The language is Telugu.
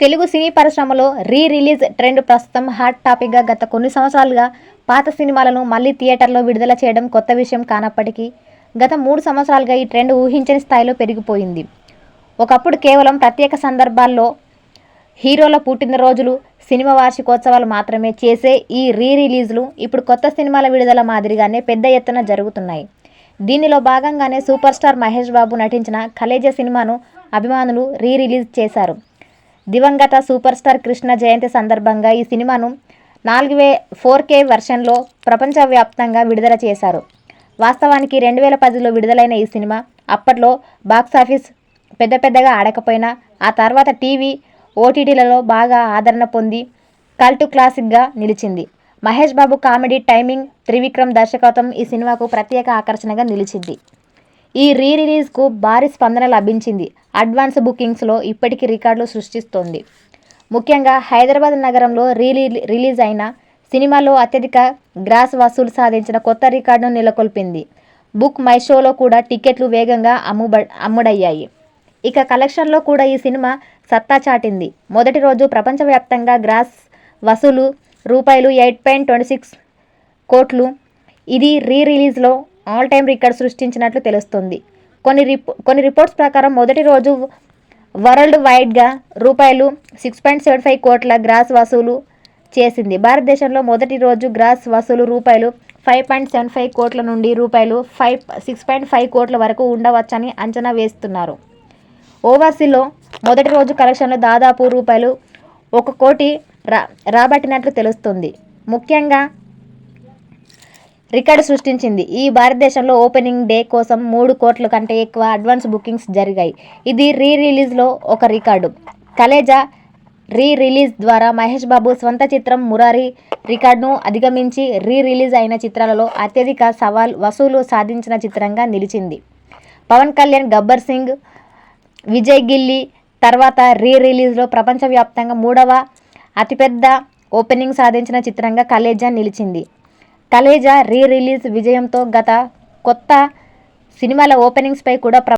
తెలుగు సినీ పరిశ్రమలో రీ రిలీజ్ ట్రెండ్ ప్రస్తుతం హాట్ టాపిక్గా గత కొన్ని సంవత్సరాలుగా పాత సినిమాలను మళ్ళీ థియేటర్లో విడుదల చేయడం కొత్త విషయం కానప్పటికీ గత మూడు సంవత్సరాలుగా ఈ ట్రెండ్ ఊహించని స్థాయిలో పెరిగిపోయింది. ఒకప్పుడు కేవలం ప్రత్యేక సందర్భాల్లో హీరోల పుట్టినరోజులు సినిమా వార్షికోత్సవాలు మాత్రమే చేసే ఈ రీ రిలీజ్లు ఇప్పుడు కొత్త సినిమాల విడుదల మాదిరిగానే పెద్ద ఎత్తున జరుగుతున్నాయి. దీనిలో భాగంగానే సూపర్ స్టార్ మహేష్ బాబు నటించిన కలేజ సినిమాను అభిమానులు రీ రిలీజ్ చేశారు. దివంగత సూపర్ స్టార్ కృష్ణ జయంతి సందర్భంగా ఈ సినిమాను నాలుగు వే ఫోర్ కే వెర్షన్లో ప్రపంచవ్యాప్తంగా విడుదల చేశారు. వాస్తవానికి రెండు వేల పదిలో విడుదలైన ఈ సినిమా అప్పట్లో బాక్సాఫీస్ పెద్ద పెద్దగా ఆడకపోయినా ఆ తర్వాత టీవీ ఓటీటీలలో బాగా ఆదరణ పొంది కల్టు క్లాసిక్గా నిలిచింది. మహేష్ బాబు కామెడీ టైమింగ్ త్రివిక్రమ్ దర్శకత్వం ఈ సినిమాకు ప్రత్యేక ఆకర్షణగా నిలిచింది. ఈ రీ రిలీజ్కు భారీ స్పందన లభించింది. అడ్వాన్స్ బుకింగ్స్లో ఇప్పటికీ రికార్డులు సృష్టిస్తోంది. ముఖ్యంగా హైదరాబాద్ నగరంలో రిలీ రిలీజ్ అయిన సినిమాలో అత్యధిక గ్రాస్ వసూలు సాధించిన కొత్త రికార్డును నెలకొల్పింది. బుక్ మై షోలో కూడా టికెట్లు వేగంగా అమ్ముబ అమ్ముడయ్యాయి. ఇక కలెక్షన్లో కూడా ఈ సినిమా సత్తా చాటింది. మొదటి రోజు ప్రపంచవ్యాప్తంగా గ్రాస్ వసూలు రూపాయలు ఎయిట్ పాయింట్ ట్వంటీ సిక్స్ కోట్లు. ఇది రీ రిలీజ్లో ఆల్ టైమ్ రికార్డ్ సృష్టించినట్లు తెలుస్తుంది. కొన్ని రిపో కొన్ని రిపోర్ట్స్ ప్రకారం మొదటి రోజు వరల్డ్ వైడ్గా రూపాయలు సిక్స్ పాయింట్ సెవెన్ ఫైవ్ కోట్ల గ్రాస్ వసూలు చేసింది. భారతదేశంలో మొదటి రోజు గ్రాస్ వసూలు రూపాయలు ఫైవ్ పాయింట్ సెవెన్ ఫైవ్ కోట్ల నుండి రూపాయలు ఫైవ్ సిక్స్ పాయింట్ ఫైవ్ కోట్ల వరకు ఉండవచ్చని అంచనా వేస్తున్నారు. ఓవర్సీలో మొదటి రోజు కలెక్షన్లు దాదాపు రూపాయలు ఒక కోటి రా రాబట్టినట్లు తెలుస్తుంది. ముఖ్యంగా రికార్డు సృష్టించింది. ఈ భారతదేశంలో ఓపెనింగ్ డే కోసం మూడు కోట్ల కంటే ఎక్కువ అడ్వాన్స్ బుకింగ్స్ జరిగాయి. ఇది రీ రిలీజ్లో ఒక రికార్డు. కలేజా రీ రిలీజ్ ద్వారా మహేష్ బాబు స్వంత చిత్రం మురారి రికార్డును అధిగమించి రీ రిలీజ్ అయిన చిత్రాలలో అత్యధిక సవాల్ వసూలు సాధించిన చిత్రంగా నిలిచింది. పవన్ కళ్యాణ్ గబ్బర్ సింగ్ విజయ్ గిల్లీ తర్వాత రీ రిలీజ్లో ప్రపంచవ్యాప్తంగా మూడవ అతిపెద్ద ఓపెనింగ్ సాధించిన చిత్రంగా కలేజా నిలిచింది. కలేజా రీ రిలీజ్ విజయంతో గత కొత్త సినిమాల ఓపెనింగ్స్పై కూడా ప్ర